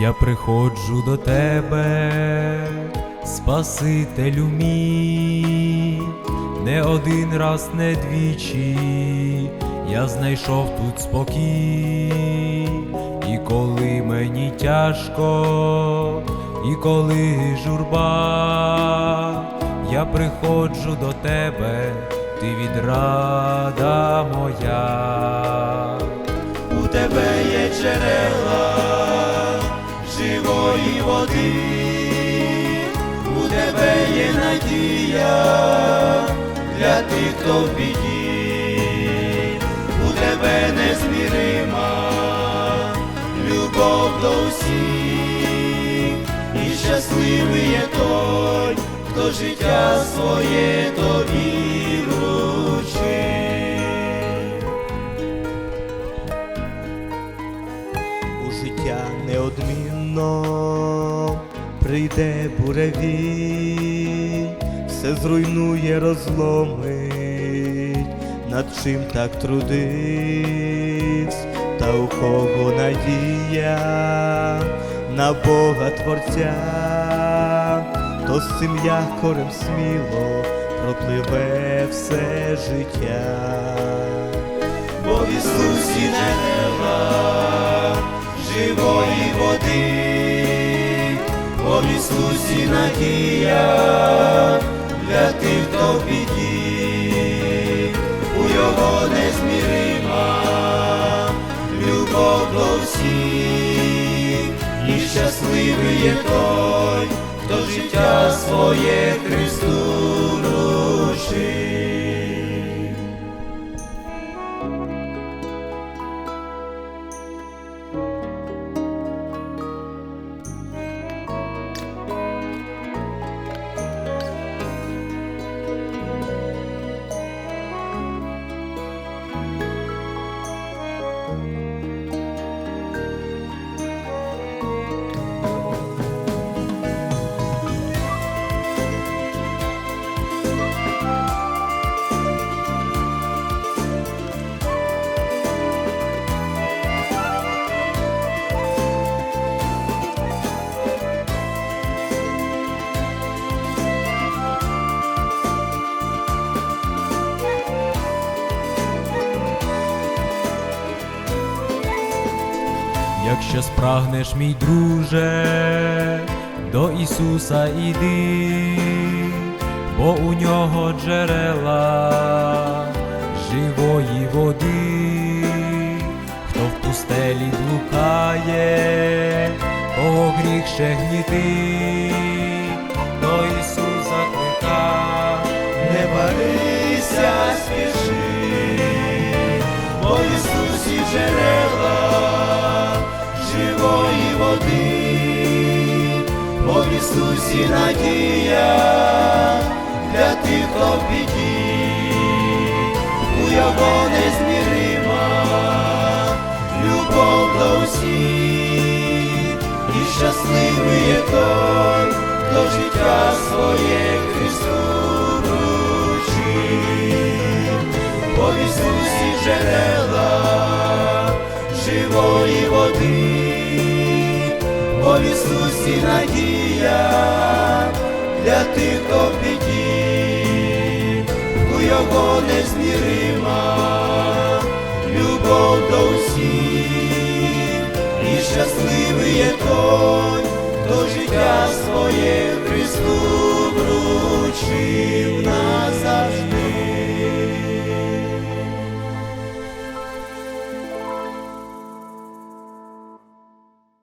Я приходжу до тебе, Спасителю мій, не один раз, не двічі, я знайшов тут спокій, і коли мені тяжко, і коли журба, я приходжу до тебе, ти відрада моя. У тебе є джерела води, у тебе є надія для тих, хто в біді, у тебе незмірима любов до усіх, і щасливий є той, хто життя своє тобі прийде буревій, все зруйнує, розломить, над чим так трудився, та у кого надія на Бога Творця, то з цим якорем сміло пропливе все життя. бо в Ісусі джерела живої води, бо в Ісусі надія для тих, хто в біді, у Його незмірима любов до всіх, і щасливий є той, хто життя своє Христу Якщо спрагнеш, мій друже, до Ісуса іди, бо у нього джерела живої води, хто в пустелі блукає, кого гріх ще гнітить, до Ісуса клика. Не барися, спіши, бо Ісусі джерела Ісусі надія для тих, хто в біді, у Його незмірима любов до усіх, і щасливий є той, хто життя своє Христу вручив, бо в Ісусі джерела живої води, бо в Ісусі надія для тих, хто в біді, у Його незмірима любов до усіх, і щасливий є той, хто життя своє